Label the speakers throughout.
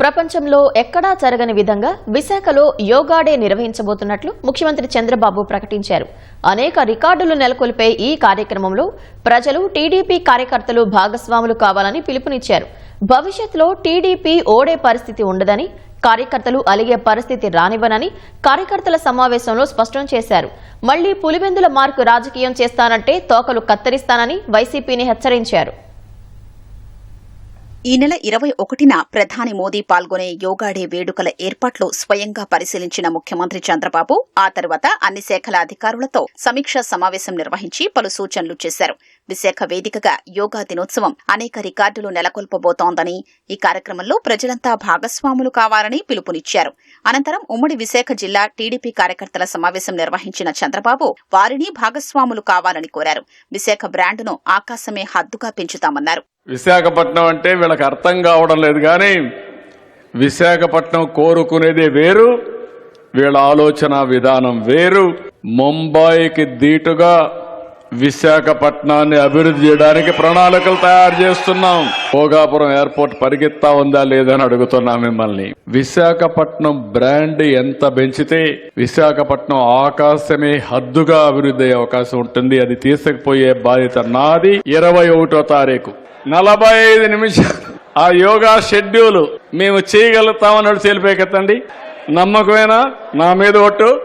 Speaker 1: ప్రపంచంలో ఎక్కడా జరగని విధంగా విశాఖలో యోగా డే నిర్వహించబోతున్నట్లు ముఖ్యమంత్రి చంద్రబాబు ప్రకటించారు. అనేక రికార్డులు నెలకొల్పే ఈ కార్యక్రమంలో ప్రజలు టీడీపీ కార్యకర్తలు భాగస్వాములు కావాలని పిలుపునిచ్చారు. భవిష్యత్తులో టీడీపీ ఓడే పరిస్థితి ఉండదని కార్యకర్తలు అలిగే పరిస్థితి రానివ్వనని కార్యకర్తల సమావేశంలో స్పష్టం చేశారు. మళ్ళీ పులివెందుల మార్కు రాజకీయం చేస్తానంటే తోకలు కత్తిరిస్తానని వైసీపీని హెచ్చరించారు.
Speaker 2: ఈ నెల ఇరవై ఒకటిన ప్రధాని మోదీ పాల్గొనే యోగా డే వేడుకల ఏర్పాట్లు స్వయంగా పరిశీలించిన ముఖ్యమంత్రి చంద్రబాబు ఆ తర్వాత అన్ని శాఖల అధికారులతో సమీక్షా సమావేశం నిర్వహించి పలు సూచనలు చేశారు. విశాఖ వేదికగా యోగా దినోత్సవం అనేక రికార్డులు నెలకొల్పబోతోందని ఈ కార్యక్రమంలో ప్రజలంతా భాగస్వాములు కావాలని పిలుపునిచ్చారు. అనంతరం ఉమ్మడి విశాఖ జిల్లా టీడీపీ కార్యకర్తల సమావేశం నిర్వహించిన చంద్రబాబు వారిని భాగస్వాములు కావాలని కోరారు. విశాఖ బ్రాండ్ను ఆకాశమే హద్దుగా పెంచుతామన్నారు.
Speaker 3: విశాఖపట్నం అంటే వీళ్ళకి అర్థం కావడం లేదు కానీ విశాఖపట్నం కోరుకునేదే వేరు వీళ్ళ ఆలోచన విధానం వేరు. ముంబైకి దీటుగా విశాఖపట్నాన్ని అభివృద్ధి చేయడానికి ప్రణాళికలు తయారు చేస్తున్నాం. భోగాపురం ఎయిర్పోర్ట్ పరిగెత్తా ఉందా లేదా అని అడుగుతున్నా మిమ్మల్ని. విశాఖపట్నం బ్రాండ్ ఎంత పెంచితే విశాఖపట్నం ఆకాశమే హద్దుగా అభివృద్ధి అయ్యే అవకాశం ఉంటుంది. అది తీసుకుపోయే బాధ్యత నాది. ఇరవై ఒకటో తారీఖు. నలభై ఐదు నిమిషాలు. ఆ యోగా షెడ్యూల్ మేము చేయగలుగుతామన్నాడు తెలిపేకెత్తండి. నమ్మకమేనా? నా మీద ఒట్టు.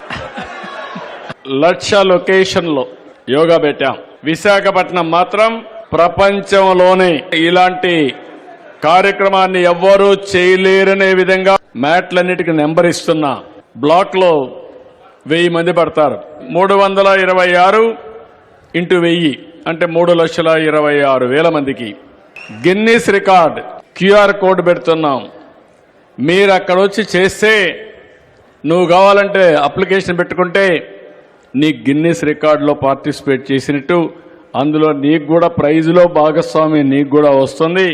Speaker 3: లక్ష లొకేషన్లో యోగా పెట్టాం. విశాఖపట్నం మాత్రం ప్రపంచంలోనే ఇలాంటి కార్యక్రమాన్ని ఎవ్వరూ చేయలేరనే విధంగా మ్యాట్లన్నిటికి నెంబర్ ఇస్తున్నా బ్లాక్లో వెయ్యి మంది పడతారు. మూడు వందల ఇరవై ఆరు ఇంటూ వెయ్యి అంటే మూడు లక్షల ఇరవై ఆరు వేల మందికి గిన్నీస్ రికార్డ్ క్యూఆర్ కోడ్ పెడుతున్నాం. మీరు అక్కడ వచ్చి చేస్తే నువ్వు కావాలంటే అప్లికేషన్ పెట్టుకుంటే నీ గిన్నీస్ రికార్డులో పార్టిసిపేట్ చేసినట్టు అందులో నీకు కూడా ప్రైజ్లో భాగస్వామి నీకు కూడా వస్తుంది.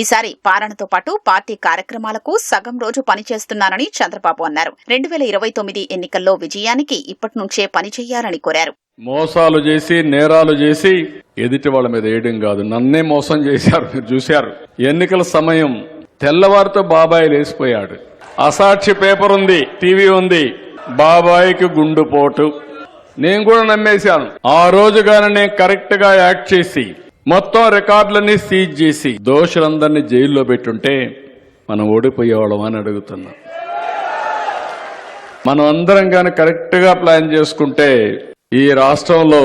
Speaker 2: ఈసారి పాలనతో పాటు పార్టీ కార్యక్రమాలకు సగం రోజు పనిచేస్తున్నానని చంద్రబాబు అన్నారు. రెండు వేల ఇరవై తొమ్మిది ఎన్నికల్లో విజయానికి ఇప్పటి నుంచే పనిచేయాలని కోరారు.
Speaker 3: మోసాలు చేసి నేరాలు చేసి ఎదుటి వాళ్ళ మీద వేయడం కాదు. నన్నే మోసం చేశారు మీరు చూశారు. ఎన్నికల సమయం తెల్లవారితో బాబాయ్ లేచిపోయాడు. అసాక్షి పేపర్ ఉంది టీవీ ఉంది. బాబాయికి గుండుపోటు నేను కూడా నమ్మేశాను. ఆ రోజు కానీ నేను కరెక్ట్గా యాక్ట్ చేసి మొత్తం రికార్డులన్నీ సీజ్ చేసి దోషులందరినీ జైల్లో పెట్టుంటే మనం ఓడిపోయేవాళ్ళం అని అడుగుతున్నాం. మనం అందరం కానీ కరెక్ట్గా ప్లాన్ చేసుకుంటే ఈ రాష్ట్రంలో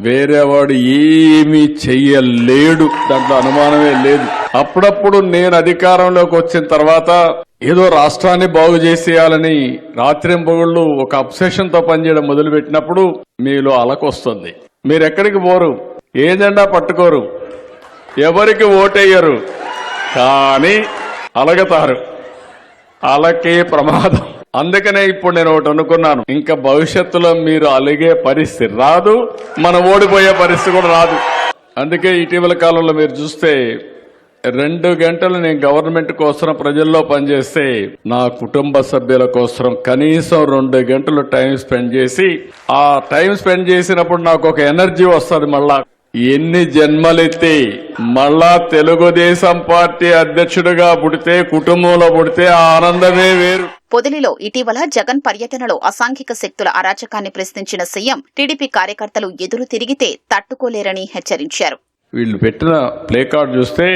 Speaker 3: వేరేవాడు ఏమీ చెయ్యలేడు. దాంట్లో అనుమానమే లేదు. అప్పుడప్పుడు నేను అధికారంలోకి వచ్చిన తర్వాత ఏదో రాష్ట్రాన్ని బాగు చేసేయాలని రాత్రింబగుళ్ళు ఒక అప్సెషన్తో పనిచేయడం మొదలుపెట్టినప్పుడు మీలో అలకొస్తుంది. మీరు ఎక్కడికి పోరు? ఏ జెండా పట్టుకోరు? ఎవరికి ఓటేయరు? కానీ అలగతారు. అలకే ప్రమాదం. అందుకనే ఇప్పుడు నేను ఒకటి అనుకున్నాను. ఇంకా భవిష్యత్తులో మీరు అలిగే పరిస్థితి రాదు. మనం ఓడిపోయే పరిస్థితి కూడా రాదు. అందుకే ఇటీవల కాలంలో మీరు చూస్తే రెండు గంటలు నేను గవర్నమెంట్ కోసం ప్రజల్లో పనిచేస్తే నా కుటుంబ సభ్యుల కోసం కనీసం రెండు గంటలు టైం స్పెండ్ చేసి ఆ టైం స్పెండ్ చేసినప్పుడు నాకు ఒక ఎనర్జీ వస్తుంది మళ్ళా. ఎన్ని జన్మలెత్తి మళ్ళా తెలుగుదేశం పార్టీ అధ్యక్షుడిగా పుడితే కుటుంబంలో పుడితే ఆనందమే వేరు.
Speaker 2: పొదిలిలో ఇటీవల జగన్ పర్యటనలో అసాంఘిక శక్తుల అరాచకాన్ని ప్రశ్నించిన సీఎం టీడీపీ కార్యకర్తలు ఎదురు తిరిగితే తట్టుకోలేరని హెచ్చరించారు.
Speaker 3: వీళ్ళు పెట్టిన ప్లే కార్డ్ చూస్తే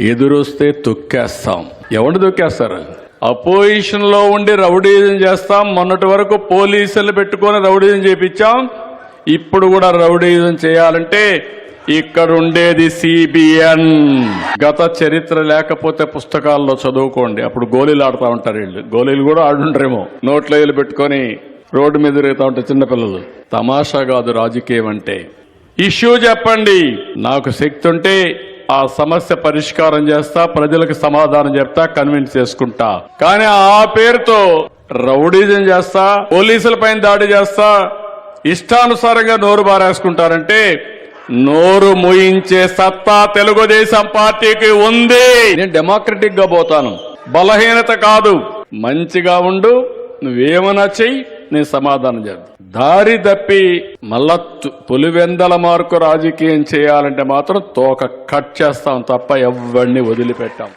Speaker 3: ఎదురొస్తే తొక్కేస్తాం. ఎవరు తొక్కేస్తారు? అపోజిషన్లో ఉండి రౌడీజం చేస్తాం. మొన్నటి వరకు పోలీసులు పెట్టుకొని రౌడీజం చేపించాం. ఇప్పుడు కూడా రౌడీజం చేయాలంటే ఇక్కడ ఉండేది సిబిఎన్. గత చరిత్ర లేకపోతే పుస్తకాల్లో చదువుకోండి. అప్పుడు గోళీలు ఆడుతూ ఉంటారు వీళ్ళు. గోళీలు కూడా ఆడుంటారేమో నోట్లో వేలు పెట్టుకొని రోడ్డు మీద తిరుగుతూ ఉంటారు చిన్నపిల్లలు. తమాషా కాదు రాజకీయం అంటే. ఇష్యూ చెప్పండి. నాకు శక్తి ఉంటే ఆ సమస్య పరిష్కారం చేస్తా ప్రజలకు సమాధానం చెప్తా కన్విన్స్ చేసుకుంటా. కానీ ఆ పేరుతో రౌడీజం చేస్తా పోలీసుల పైన దాడి చేస్తా ఇష్టానుసారంగా నోరు బారేసుకుంటారంటే నోరు మూయించే సత్తా తెలుగుదేశం పార్టీకి ఉంది. నేను డెమోక్రటిక్గా పోతాను. బలహీనత కాదు. మంచిగా ఉండు నువ్వేమన్నా చెయ్యి నేను సమాధానం చేద్దాం దారి తప్పి మళ్ళా పులివెందల మార్కు రాజకీయం చేయాలంటే మాత్రం తోక కట్ చేస్తాం తప్ప ఎవరిని వదిలిపెట్టాం.